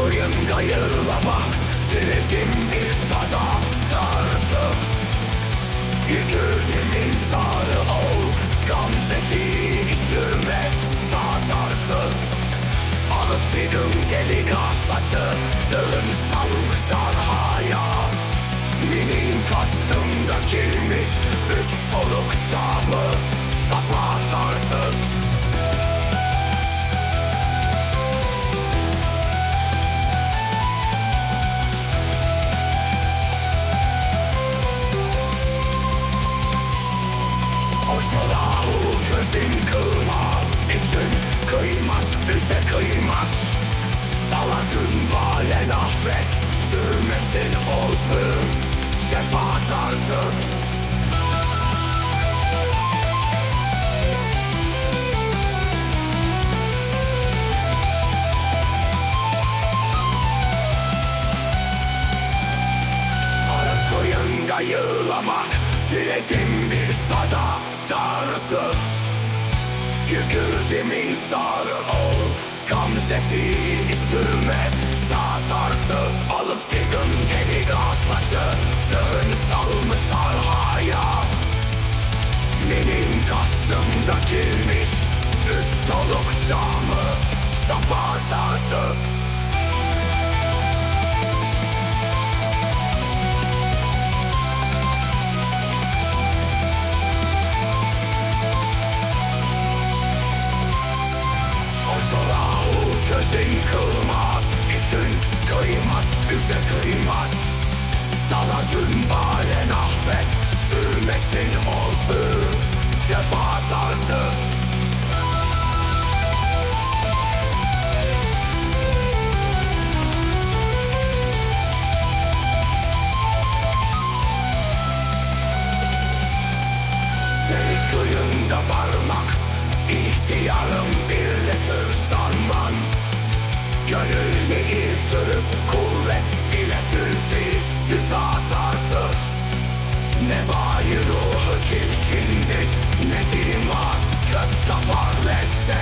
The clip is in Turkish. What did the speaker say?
Haklıyım gayrılama Diledim insana dardım Yükürdüm insanı ol Gamzeti sürme satardı Anıtırım gelin asatı Sığın salmış arhaya. Minin kastımda girmiş Üç solukta mı gözün kırmak için Kıymat bize kıymat Saladın valen affet Sürmesin oldu Şefaat artık yığlamak Diledim bir sada tartıp Yükürdüm sarı ol. Gamzeti sürme Sağ tartı Alıp digim geri saçı Sığın salmış arhaya. Benim kastımda girmiş. Üç doluk camı Safa tartıp gözün kılmak için Kıymat bize kıymat. Sana dün balen affet Sürmesin oldu. Şefaat artık. Kıyında parmak İhtiyarım birletir sanman Gönül beni tırıp kuvvet ile sürfi Ne bayi ruhu kilkindi Ne dilim ak kök tapar lezzet.